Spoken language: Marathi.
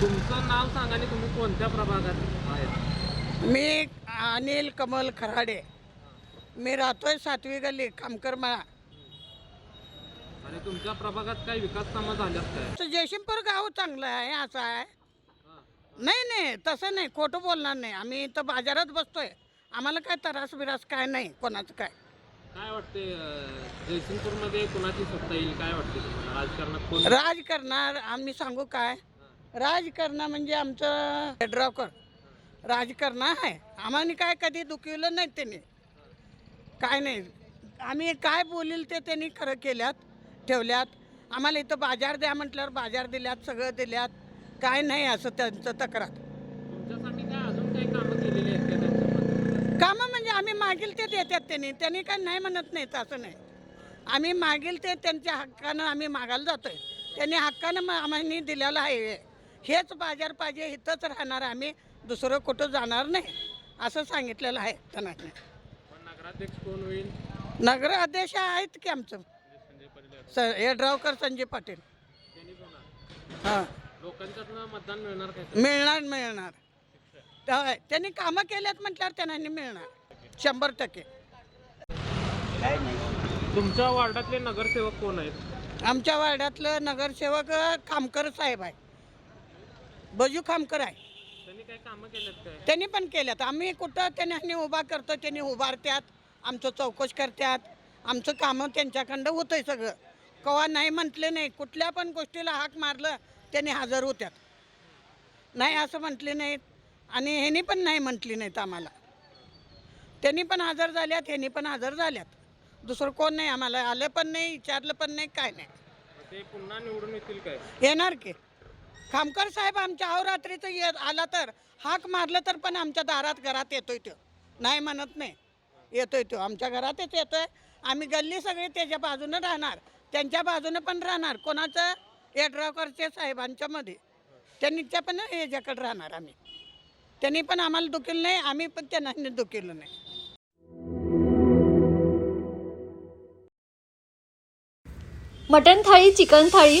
तुमचं नाव सांगा आणि तुम्ही कोणत्या प्रभागात आहेत? मी अनिल कमल खराडे. मी राहतोय सातवी गल्ली खामकर मळा आणि तुमच्या प्रभागात काही विकास कामं झाल्यात काय? तर जयसिंगपूर गाव चांगलं आहे असं आहे. नाही नाही तसं नाही खोटं बोलणार नाही. आम्ही इथं बाजारात बसतोय. आम्हाला काय त्रास बिरास काय नाही कोणाचं काय. काय वाटते जयसिंगपूरमध्ये कुणाची सत्ता येईल? काय वाटते तुम्हाला? राजकारणात कोण? राज करणार आम्ही सांगू काय? राज करणं म्हणजे आमचं हेड्रॉकर राज करणं आहे. आम्हाला काय कधी दुखवलं नाही त्यांनी. काय नाही. आम्ही काय बोलील ते त्यांनी खरं केल्यात ठेवल्यात. आम्हाला इथं बाजार द्या म्हटल्यावर बाजार दिल्यात सगळं दिल्यात. काय नाही असं त्यांचं तक्रार. कामं म्हणजे आम्ही मागील ते देतात त्यांनी. त्यांनी काय नाही म्हणत नाहीत असं नाही. आम्ही मागील ते त्यांच्या हक्कानं आम्ही मागायला जातोय. त्यांनी हक्कानं आम्हाला दिलेलं आहे. हेच बाजार पाहिजे इथंच राहणार आम्ही दुसरं कुठं जाणार नाही असं सांगितलेलं आहे त्यांना पण नगराध्यक्ष कोण होईल? नगर अध्यक्ष आहेत की आमचं? स हेड्रावकर संजय पाटील. हां. लोकांच्यातनं मतदान मिळणार काय मिळणार मिळणार. त्या- त्यांनी कामं केल्यात म्हटल्यावर त्यांना मिळणार शंभर टक्के. तुमच्या वार्डातले नगरसेवक कोण आहेत? आमच्या वार्डातलं नगरसेवक अ, खामकर साहेब आहे बजू खामकर आहे त्यांनी काही कामं केलेत काय? त्यांनी पण केल्यात. आम्ही कुठं त्यांनी उभा करतो त्यांनी उभारत्यात आमचं चौकश करतात आमचं कामं त्यांच्याकडं होतंय सगळं. कवा नाही म्हटले नाही कुठल्या पण गोष्टीला हाक मारलं त्यांनी हजर होत्यात. नाही असं म्हटले नाहीत आणि ह्यांनी पण नाही म्हटली नाहीत आम्हाला. त्यांनी पण हजर झाल्यात ह्यांनी पण हजर झाल्यात. दुसरं कोण नाही आम्हाला आलं पण नाही विचारलं पण नाही काय नाही. ते पुन्हा निवडून येतील काय? येणार की. खामकर साहेब आमच्या अहोरात्रीचं येत आला तर हाक मारलं तर पण आमच्या दारात घरात येतोय तो. नाही म्हणत नाही. येतोय तो. आमच्या घरातच येतोय. आम्ही गल्ली सगळी त्याच्या बाजूनं राहणार. त्यांच्या बाजूनं पण राहणार. कोणाचं? येड्रावकरचे साहेबांच्यामध्ये त्यांनीच्या पण याच्याकडे राहणार आम्ही. त्यांनी पण आम्हाला दुखील नाही. आम्ही पण त्यांना दुखील नाही. Mutton thali chicken thali